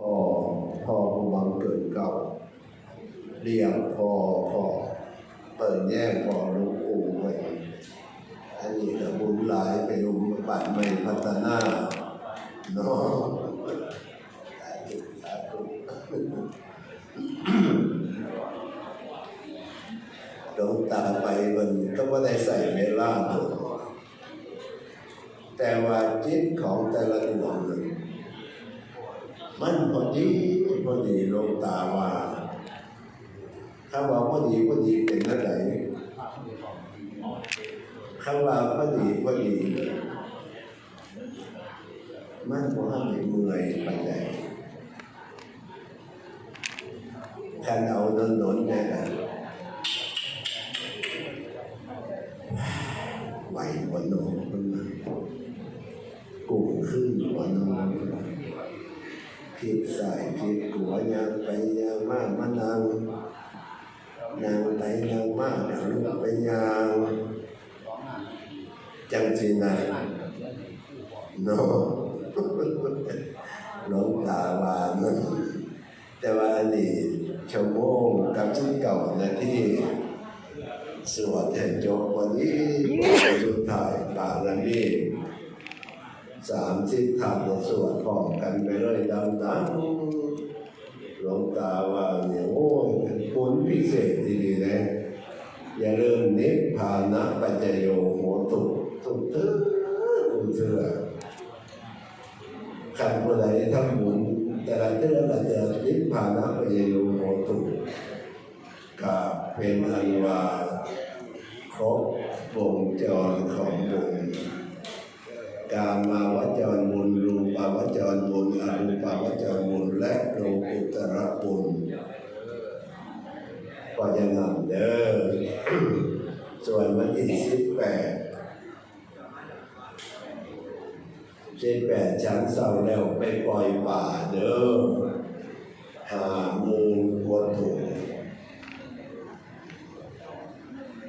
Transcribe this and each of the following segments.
พ่อพ่อผู้บังเกิดเก่า เรียกพ่อพ่อเปิดแย่พ่อลูกปู่ไว้อันนี้ก็บุญหลายไปดูบัตรไม่พัฒนาเนาะสาธุสาธุหลวงตาไปมันก็ไม่ได้ใส่เวลาเลยแต่ว่าจิตของแต่ละดวงหนึ่ง มันพอดีพอดีลงตาว่า ถ้าว่าพอดีพอดีเป็นอะไรคำว่าพอดีพอดี มันพอให้เมื่อยปานใดคันเอาโดนๆแน่กันไหวบ่โนมันมากุ้งขึ้นบ่โนมันมา คิดสายคิดหั วยางไปยางมากมะนางนางไปนางมากนางลุกไปยางจังสินะเนาะหลวงตาวานั่นแต่ว่าอันนี้ชั่วโมงกับชุดเก่านที่สวดแห่งจบวันนี้สุดท้ายบาลนี้สามสิบคำเราสวดพร้อมกันไปเลยดังๆ หลวงตาว่าเนี่ยโอ้ยเป็นผลพิเศษดีๆนะอย่าลืมนิพพานะปัจจโยโหตุทุกเถื่อทุเถื่อขันเมื่อไรทำบุญแต่ละเถื่อละเถื่อนิพพานะปัจจโยโหตุก็เป็นอันว่าครบวงจรของบุญ กามาวจรบุญรูปาวจรบุญอรูปาวจรบุญและโลกุตระบุญก็จะนำเด้อส่วนวันที่สิบแปดสิบแปดชั้นเสาแล้วไปปล่อยป่าเด้อหามูลวัตถุ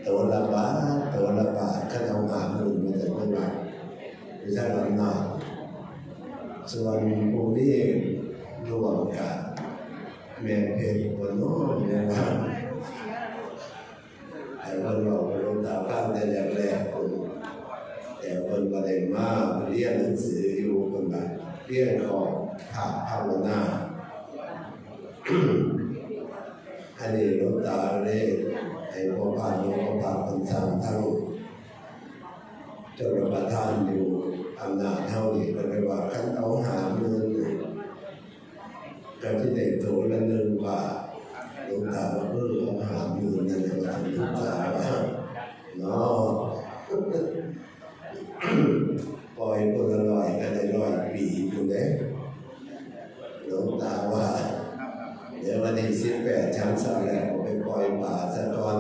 ตัวละบาทตัวละบาทข้าเอาหามูลมาจากเมื่อไหร่ ไม่ใช่ลำหนักส่วนผู้ที่รวมกันเมียเพลบนโน้นเนี่ยนะไอ้คนเราไปลงตาข้ามแต่แรกๆคนแต่คนประเด็นมากเรียนหนังสืออยู่คนแบบเรียนของภาพภาวนาอันนี้หลวงตาเลยให้พ่อพานหลวงพ่อพานคนสั่งทั้ง จ้าประทานอยู่อำนาจเท่านี้ก็เลยว่าขั้นเอาหาเงินก็ที่ได้ตัวละหนึ่งบาหลวงตาว่าเอเอาหาเงินนั่นแหละว่าหลวงตาว่าเนาะปล่อยคนลอยก็ได้ร้อยปีอยู่เด้หลวงตาว่าเดี๋ยววันที่สิบแปดชั้นสามแล้วไปปล่อยป่าสะตอน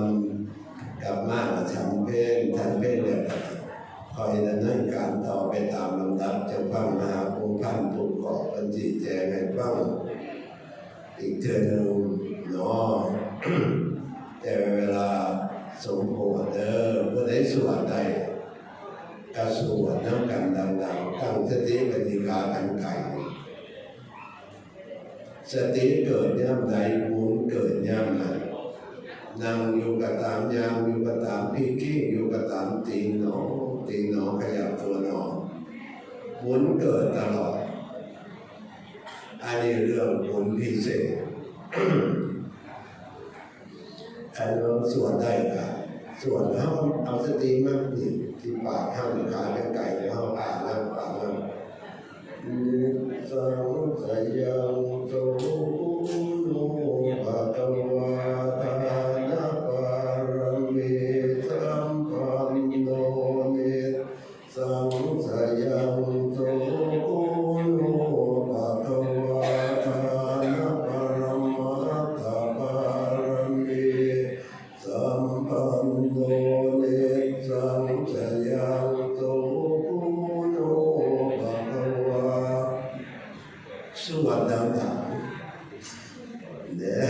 กลับมาฉันเพลงฉันเพลงเนี่ย คอยดำเนินการต่อไปตามลำดับจะฟังมหาภูพันธ์ถูกขอบบัญชีแจงให้ฟังอีกเทือนึ่งเนาะแต่เวลาสมโภชเด้อเพื่อได้สวดได้กระสวดน้ำกันดังๆตั้งสติปฏิกากันไก่สติเกิดย่ำใดบุญเกิดย่ำนั้นนั่งอยู่กับตามยามอยู่กับตามพี่กี้อยู่กับตามตีนหนอ ตีนหนอขยับตัวหนอหมุนเกิดตลอด อันนี้เรื่องผลพิเศษใครเราส่วนได้กันส่วนเขาเอาสติมากนี่ที่ปากข้างขาเป็นไก่เขาอ่านแล้วปากแล้วนิสังสยังโตโนภะคะวา สวดดังๆเด้อ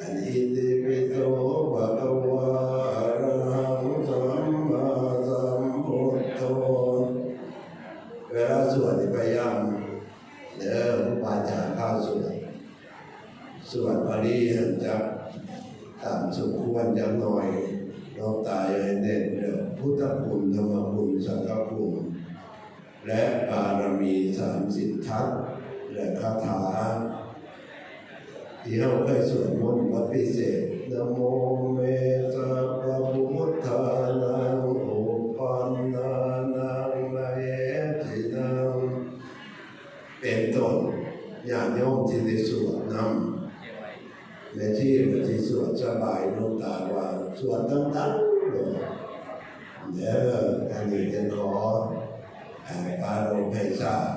อันนี้ติปิโตภะคะวะอะระหังสัมมาสัมพุทโธเวลาสวดนี่พยายามเด้อผู้บาอาจารย์พาสวดอริหันจักตามสมควรอย่างน้อยเราตายเน้นเรื่องพุทธคุณธรรมคุณสังฆคุณและบารมีสามสิบทัศน์ และคาถาที่เราเคยสวดมนต์วัดพิเศษนะโมเมตตาพระพุทธานังโอปันนานังนาเยตินังเป็นต้นญาติโยมที่ได้สวดนำในที่ที่สวดสบายลงตาว่าสวดดังๆเลยเดี๋ยวอันนี้จะขอแผ่ปาโรให้ทราบ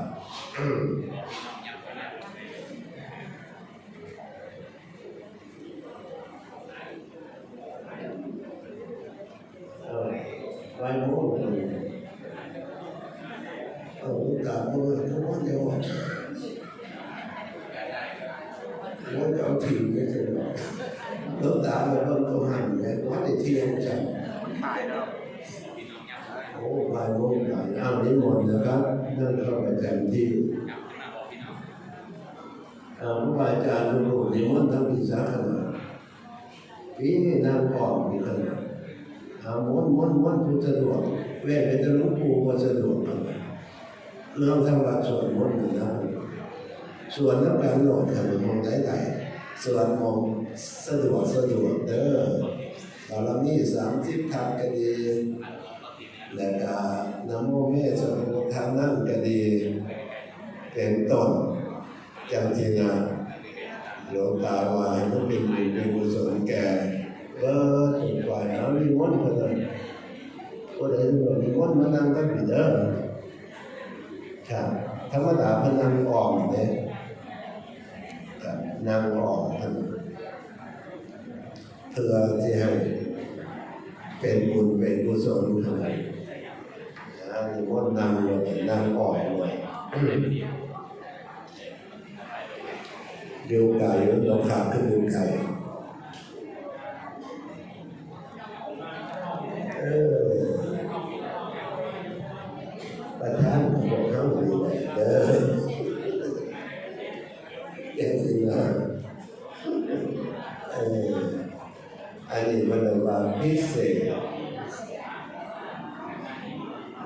vài môn rồi ở cả mưa không có nhiều muốn cho thì cái gì đó lớp tạ là vâng câu hành để quá để thi không chẳng ถ่ายแล้วโอ้ vài môn vài ao đến một nữa các nên không phải dành thi เอ่อผู้อาจารย์รู้นิมนต์ทั้งปีศาม้วนม้วนม้วนผู้สะดวกเว้ยเป็นหลวงปู่ก็สะดวกเรื่องทั้งวัดสวดมนต์อยู่นะส่วนนักการโหลดขนาดมองได้ไหนส่วนมองสะดวกสะดวกเด้อบารมีสามสิบทัศน์ก็ดีแล้วก็นะโมเมสสมุทธานั่งก็ดีเป็นต้นจังทีนะหลวงตาวาให้มันเป็นบุญเป็นกุศลแก่ เออถึงกว่าน้ำมีมนต์ขนาดก็เลยมีมนต์มานั่งก็ผิดเด้อครับธรรมดาพนังอ่อมเนี่ยครับนางอ่อมท่านเพื่อที่ให้เป็นบุญเป็นกุศลขนาดนะมีมนต์นางเลยนางอ่อมเลยเดียวไก่เราขาดขึ้นดียวไก่เอ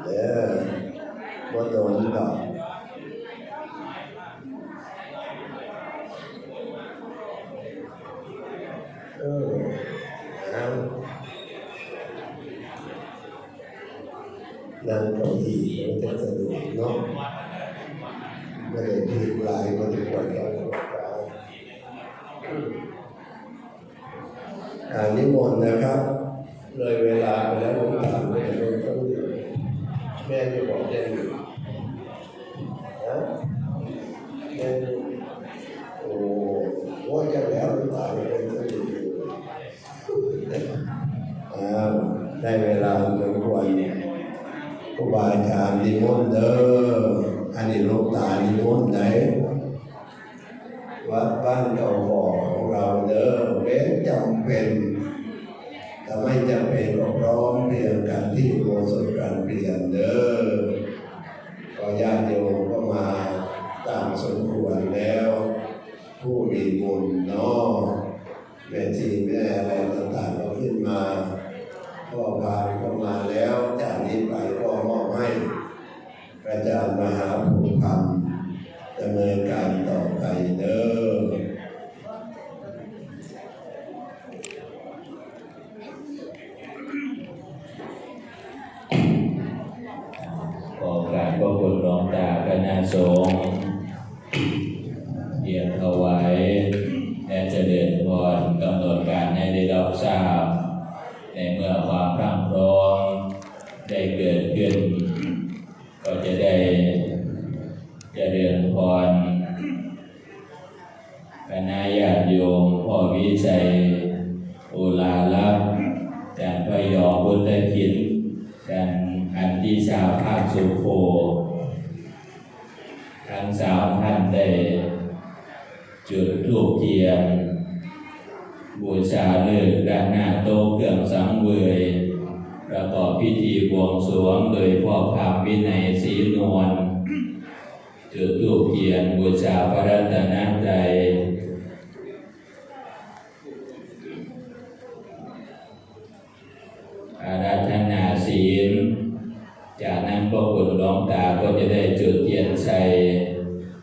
เด้อว่โดนดอกเออเอานั่งเก้าอี้มันจะสะดวกเนาะไม่ได้พีกลายไม่ได้ปวดแขนปวดขาอ่านิมนต์นะครับ เลยเวลาไปแล้วผมถามไม่เห็นเลยต้องอยู่ แม่จะบอกจะอยู่ฮะแม่โอ้โหจะแล้วหรือเปล่าไม่เป็นต้องอยู่อ้าวได้เวลาสมควรครูบาอาจารย์นิมนต์เด้ออันนี้หลูกตานิมนต์ไหนวัดบ้านเก่าบ่อของเราเด้อเว้นจำเป็น ถ้าไม่จำเป็นก็พร้อมเพรียงกันที่โบสถ์การเปลี่ยนเด้อก็ญาติโยมก็มาตามสมควรแล้ว ผู้มีบุญเนาะแม่ชีแม่อะไรต่างๆก็ขึ้นมาพ่อพานก็มาแล้วจากนี้ไปก็มอบให้อาจารย์มหาภูมิธรรมดำเนินการต่อไปเด้อ ขอกา รพระคุณหลวงตาคณะสงฆ์เยียมถวายและเจริญพรกำหนดการให้ได้รับทราบ ในเมื่อความพรั่งพร้อมได้เกิดขึ้น ก็จะได้เจริญพรคณะญาติโยมพ่อวิชัยอุลาลักษณ์อารพยอพุทธคิดอาร อันที่สาวภานสุโคทั้งสาวท่านเด้จุดธูปเทียน บูชาเลิกด้านหน้าโต๊ะเครื่องสังเวยประกอบพิธีบวงสรวงโดยพ่อพามวินัยศรีนวลจุดธูปเทียนบูชาพระรัตนตรัยอาราธนาศีล พ่อคุณล้องตาก็จะได้จุดเทียนชัย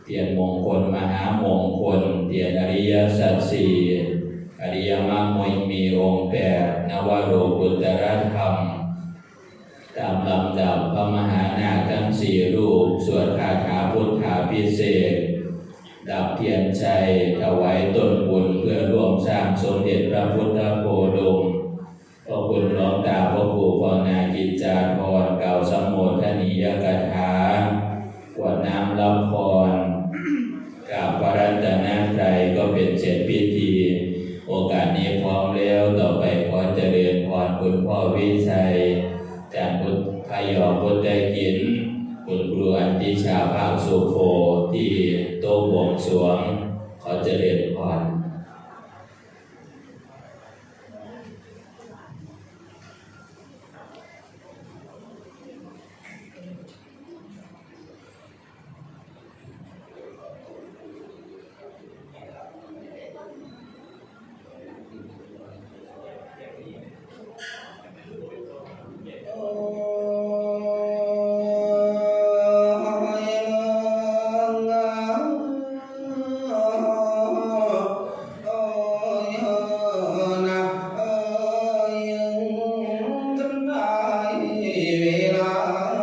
เทียนมงคลมหามงคล เทียนอริยสัจสี่อริยมรรคมีองค์แปดนวโรกุตรธรรมตามลำดับพระมหานาคทั้งสี่รูป สวดคาถาพุทธาพิเศษ ดับเทียนชัยถวายตนบุญเพื่อร่วมสร้างสมเด็จพระพุทธโคดม พระคุณหลวงตาพระครูพอนากิจจาธรกล่าสมโภชนียกถากวดน้ำรับพรกราบพระรัตนตรัยก็เป็นเสร็จพิธี โอกาสนี้พร้อมแล้วต่อไปขอเจริญพรคุณพ่อวิชัยจากพุทธพยอพุทธกินคุณครูอันติชาภาคสุโภที่โต๊ะบวงสรวง ขอเจริญพร